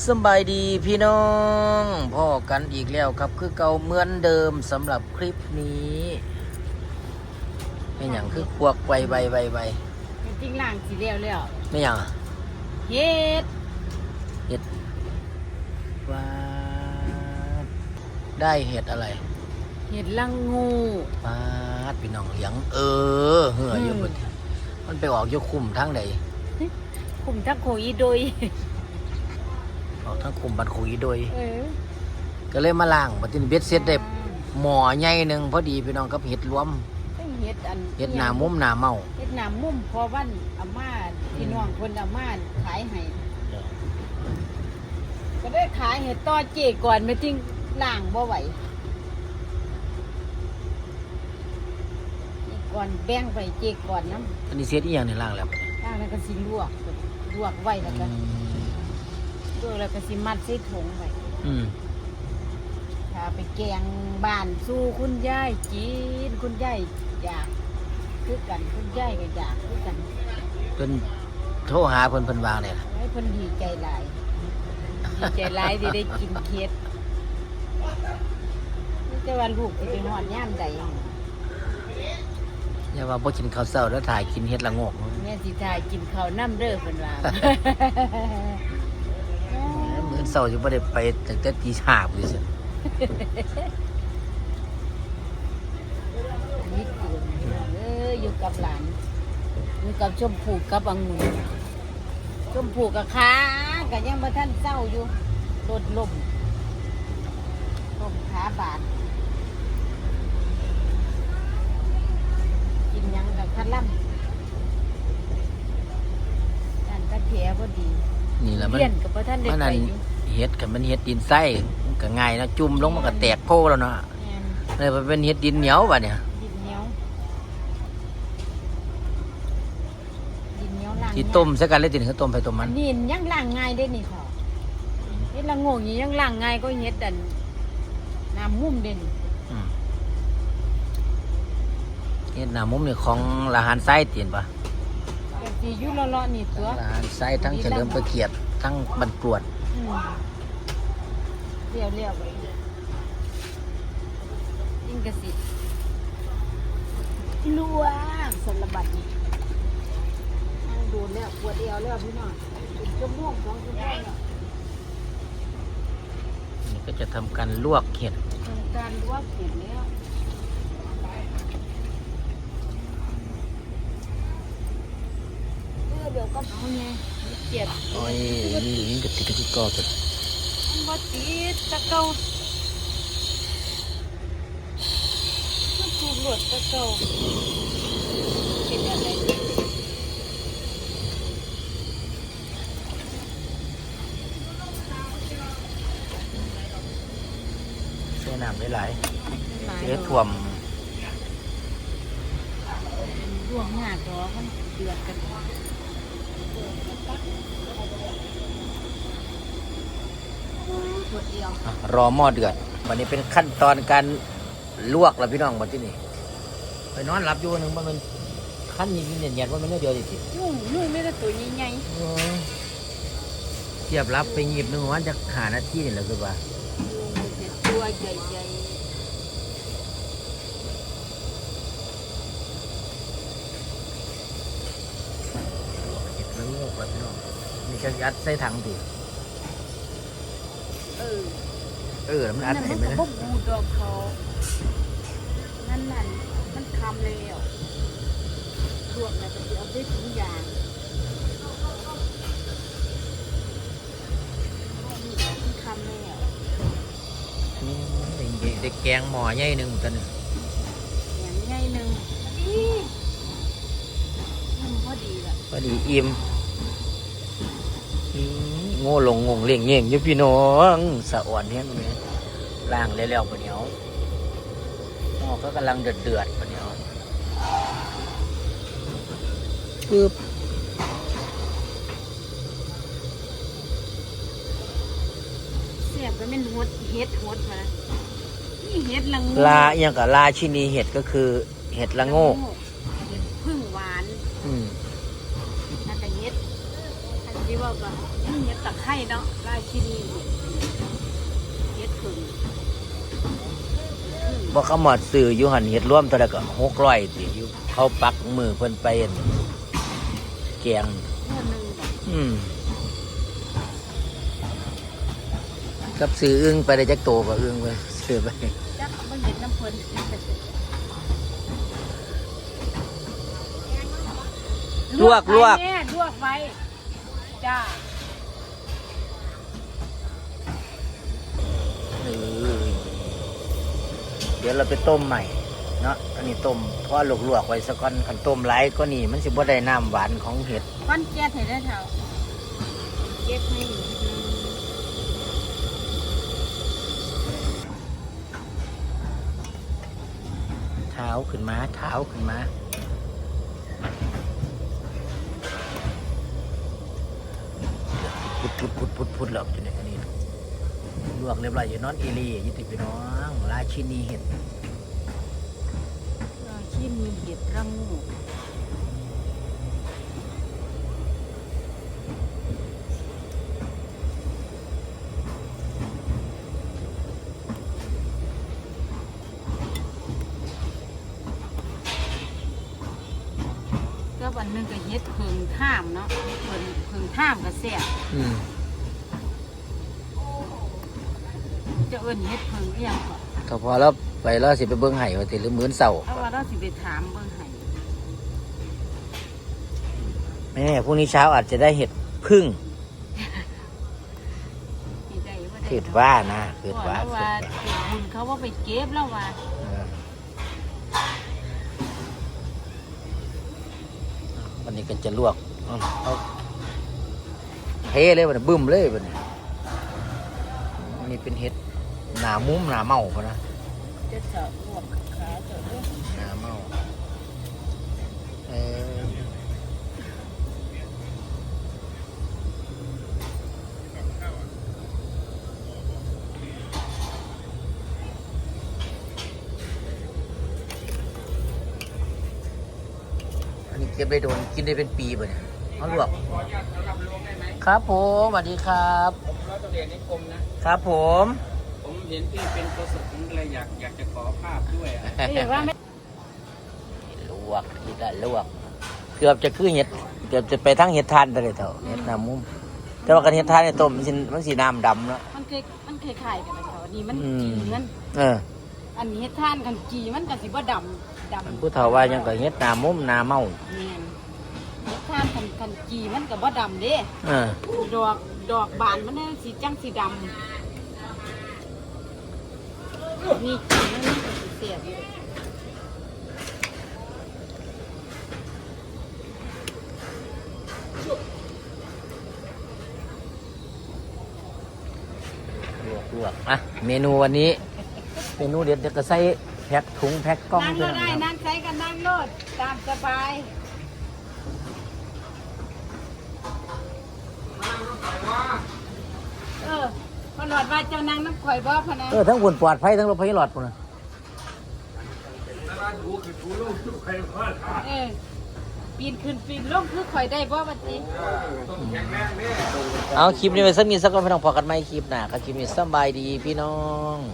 สำบายดีพี่น้องพ่อกันอีกแล้วครับ คือเก่าเหมือนเดิมสำหรับคลิปนี้ไม่อย่างคือพวกไวไวไวไวจริงๆล่างสีเรียวแล้วไม่อย่างอะเฮ็ดเห็ดว้าดได้เห็ดอะไรเฮ็ดลังงูว้าดพี่น้องเลี้ยง เออเหือเยอะอืมเบิดมันไปออกอยกคุมทั้งใดคุมทักโคอีโดย ออกทั้งคุมบันคุยโดย เออก็เลยมาล่างบัดนี้เบ็ดเสร็จได้หมอใหญ่หนึ่งพอดีพี่น้องกับเห็ดรวมต้องเฮ็ดอันเห็ดหนามุมหนาเมา เฮ็ดหนามุมพอวันอาม่าพี่น้องคนอาม่าขายให้ก็ได้ขายเฮ็ดต่อเจก่อนไม่จริงล่างบ่ไหวเจก่อนแบ่งไปเจก่อนน้ำอันนี้เสียดอีหยังในล่างแล้วล่างแล้วก็สิลวกลวกไว้แล้วก็ อืม ลวกแล้วก็สิมัดใส่ถุงไว้อืมถ้าไปแกงบ้านสู้คุณยายกินคุณยายอยากคือกันคุณยายก็อยากคือกันเพิ่นโทรหาเพิ่นเพิ่นวางเนี่ยล่ะให้เพิ่นดีใจหลายดีใจหลายที่ได้กินเค้ดนี่แต่ว่าลูกจะไปหอดย่ามใดอย่าว่าบ่กินข้าวเช้าแล้วถ่ายกินเฮ็ดละโงก แม่สิทายกินข้าวน้ำเด้อเพิ่นว่า มื้อเช้าสิบ่ได้ไปตั้งแต่ตีห้าพุ่นสินี่ตัวเอออยู่กับหลานอยู่กับชมพู่กับองุ่นชมพู่กับขาก็ยังบ่ทันเศร้าอยู่โดดลมลมขาบาดกินหยังกับคัดล่ำด้านตะแผลบ่ดีนี่ล่ะมันเลี้ยนกับบ่ทันได้มันไปนั่นอยู่ เฮ็ดกันมันเฮ็ดดินไส้มันก็ง่ายนะจุ่มลงมันก็แตกโพแล้วเนาะแม่นเลยมันเป็นเฮ็ดดินเหนียวบัดเนี่ยดินเหนียวดินเหนียวล้างที่ยากต้มใส่กันเลยติคือต้มไปต้มมันนี่ยังล้างง่ายได้นี่ค่ะเฮ็ดละโงงนี่ยังล้างง่ายก็เฮ็ดดันน้ำมุมเด่นอืมเฮ็ดหน้ามุมนี่ของละหารไส้เตียนปะก็ สิอยู่เลาะๆนี่ตัวละหารไส้ทั้งเฉลิมพระเกียรติทั้งบรรปรวดอืมเรียวเรียวๆไปยิ่งกระสิลวงสารบัดนี่นั่งดูแล้วปวดเอวแล้วพี่น้องเป็นชั่วโมงสองชั่วโมงแล้วนี่ก็จะทำการลวกเห็ด ทำการลวกเสร็จแล้วเออเดี๋ยว ก็เอาไงเจ็บโอ้ยนี่นี่กติกติกอตัวมันบ่ติดตะเกามันถูกหลดตะเกาเป็นอะไรใช้น้ำได้หลายหลายเสียถ่วมร่วงหน้าดอกมันเดือดกัน ปวดเดียวอะรอหม้อเดือดวันนี้เป็นขั้นตอนการลวกแล้วพี่น้องบัดที่นี่ไปนอนหลับอยู่หนึ่งว่ามันขั้นยิงเนียนๆว่ามันเนื้อเดียวจริงยุ่งยุ่งไม่ได้ตัวใหญ่ๆโอ้ยเทียบรับไปหยิบหนึ่งวันจะหาหน้าที่นี่แหละคือว่าๆยุ่งมันจะตัวใหญ่เห็ดแล้วลวกแล้วพี่น้องนี่จะยัดใส่ถังดิๆเออเออแล้วมันนั่อันดมัเห็นนไหมก็นะบ่บูดอกเขานั่นนั่นมันคำแล้วลวกแล้วก็จะเอาไปถุงยางมันคำแล้วนี่เด็กแกงหม้อใหญ่หนึ่งตัวนึงอย่างใหญ่หนึ่งดีอืมพอดีละพอดีอิ่มอืม โง่ลงงงเลี้ยงเงี้ยงอยู่พี่น้องสะอ่อนเนี่ยนี่ล่างแล้วๆปะเนียวหม้อก็กำลังเดือดเดือดๆปะเนียวปึ๊บเสียบก็เป็นหดเฮ็ดหดมาละนี่เฮ็ดละงูลาอหย่างกับลาชินีเห็ดก็คือเห็ดละโงก เฮ็ดพึ่งห วานอืมแล้วก็เฮ็ดอันที่ว่าวกก็นี่เฮ็ดตะไคร้เนาะราชินีเฮ็ดผึ่งบ่เขาหมอดซื้ออยู่หันเฮ็ดร่วมเท่าไหร่ก็หกร้อยติอยู่เขาปักมือเพิ่นไปอั่นแกง เมื่อหนึงแบบอืม กับซื้ออึ้งไปได้จักโตก็อึ้งไปซื้อไป จักบ่เห็นน้ำเพิ่นลวกลวกไแม่ลวกไว้ จ้าเออเดี๋ยวเราไปต้มใหม่เนาะอันนี้ต้มเพราะลวกๆไว้สักก่อนคันต้มหลายก็นี่มันสิบ่ได้น้ำหวานของเห็ดก้อนแก้ให้ได้เท่าเก็บให้อยู่เท้าขึ้นมาเท้าขึ้นมา พุดพุดพุดพุดพุดหลอกอยู่ในอันนี้ลวกเรียบร้อยอยู่นอนอีหลีอยี่ติพี่น้องราชินีเห็ดราชินีเห็ดระงูก็วันหนึงก็เฮ็ดเพิงท่ามเนาะเพิงเพิงท่ามก็แซ่บอืม เอิ้นเฮ็ดเพิงเอียงก่อนก็พอแล้วไปแล้วสิไปเบิ้งไห้ว่าติหรือมื้อเสาร์เอาว่าเราสิไปถามเบิ่งให้ไม่แน่พรุ่งนี้เช้าอาจจะได้เห็ดพึ่งสิได้บ่ได้คิดว่านะคิดว่าเพระว่าคิดว่าเป็นบุญเขาว่าไปเก็บแล้วว่าเออวันนี้ก็จะลวกเอาเอาเทเลยวันนี้บึ้มเลยวันนี้อันนี้เป็นเห็ด หนามุ้มหนาเมาเขานะจะสะรวมขาจะเด้อหนาเมาเอออันนี้เก็บได้โดนกินได้เป็นปีป่ะเนี่ยเขาลวกครับผมสวัสดีครับ ผมร้อยตำรวจนิคมนะ ครับผม ผมเห็นพี่เป็นโฆษกผมก็เลยอยากอยากจะขอภาพด้วยอะเรียกว่าไม่ลวกที่ได้ลวก เกือบจะคือเห็ด เกือบจะไปทั้งเห็ดทานไปเลยเถอะเห็ดน้ำมุม แต่ว่ากันเห็ดทานในต้มมันสิมันสีน้ำดำเนาะมันเคยมันเคยขายกันนะเขาอันนี้มันอืม จีมันเอออันนี้เฮ็ดท่านกันจีมันก็สิบ่ดำดำผู้เฒ่าว่ายังก็เห็ดน้ำมุมน้ำเมาแม่นเฮ็ดท่านกันกันจีมันก็บ่ดำเด้ เออดอกดอกบานมันน่ะสีจังสีดำ นี่จีมันนี่ก็สิเสียอยู่ลวกลวกอะเมนูวันนี้ เมนูเด็ดเดี๋ยวก็ใส่แพ็คถุงแพ็คกล้องนั่งด้ก็วยได้นะครับนั่งใช้กันนั่งโลดตามสบายเออ พอหลอดว่าเจ้านางน้ำข่อยบ่พะนะเออทั้งบนปลอดภัยทั้งรถไฟหลอดพุ่นนะเออปีนขึ้นปีนลงคือข่อยได้บ่บัดนี้ เอาคลิปนี้ไปสักนิดสักก่อนพี่น้องพอกันไหมคลิปหน้าก็คลิปนี้สำบายดีพี่น้อง